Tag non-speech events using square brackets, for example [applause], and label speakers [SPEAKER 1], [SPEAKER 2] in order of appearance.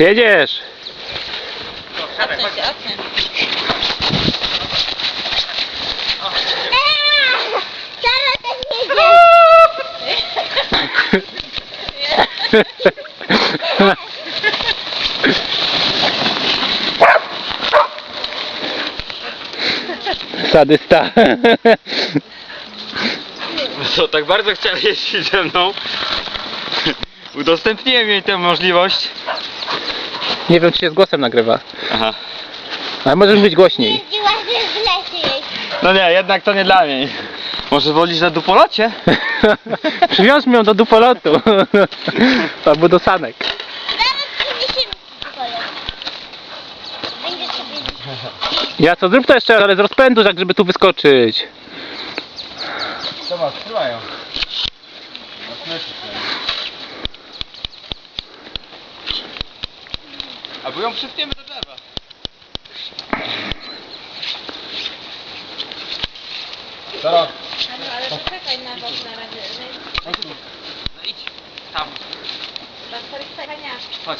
[SPEAKER 1] Jedziesz! Sadysta.
[SPEAKER 2] Co, tak bardzo chciała jeździć ze mną. Udostępniłem jej tę możliwość.
[SPEAKER 1] Nie wiem, czy się z głosem nagrywa.
[SPEAKER 2] Aha.
[SPEAKER 1] Ale możesz mówić głośniej.
[SPEAKER 3] W lesie.
[SPEAKER 2] No nie, jednak to nie dla mnie. Może wolisz na dupolocie? [laughs]
[SPEAKER 1] Przywiążmy ją do dupolotu. [laughs] Albo do sanek.
[SPEAKER 3] Zaraz przyniesiemy ci kolor. Będzie sobie...
[SPEAKER 1] Ja co, zrób to jeszcze, ale z rozpędu, tak żeby tu wyskoczyć.
[SPEAKER 2] Zobacz, trzymają. Albo ją przytniemy do drzewa.
[SPEAKER 4] No, ale poczekaj na bok na razie.
[SPEAKER 2] No idź. Tam.
[SPEAKER 4] Dla twoich.
[SPEAKER 2] Chodź.